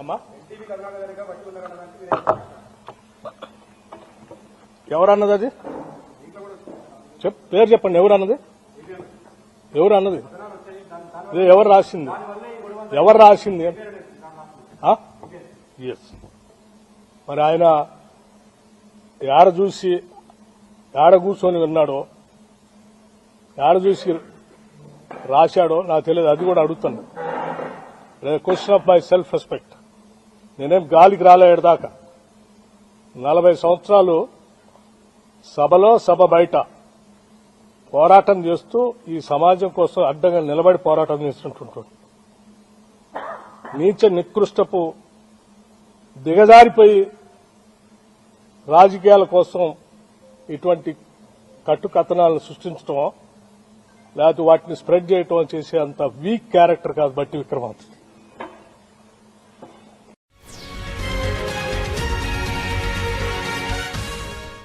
అమ్మా? ఎవరన్నది అది? చెప్ పేరు చెప్పండి ఎవరు అన్నది ఎవరు అన్నది ఇది ఎవరు రాసింది? ఎవరు రాసింది? ఎస్ మరి ఆయన ఏడ చూసి ఏడ కూర్చొని విన్నాడో ఏడ చూసి రాశాడో నాకు తెలియదు అది కూడా అడుగుతాను. Question of my self respect నేనేం గాలికి రాలేడు దాకా నలభై సంవత్సరాలు సభలో సభ బయట పోరాటం చేస్తూ ఈ సమాజం కోసం అడ్డంగా నిలబడి పోరాటం చేస్తుంటుంటాడు నీచ నికృష్టపు దిగజారిపోయి రాజకీయాల కోసం ఇటువంటి కట్టుకథనాలను సృష్టించడం లేకపోతే వాటిని స్ప్రెడ్ చేయటం చేసే అంత వీక్ క్యారెక్టర్ కాదు బట్టి విక్రమార్క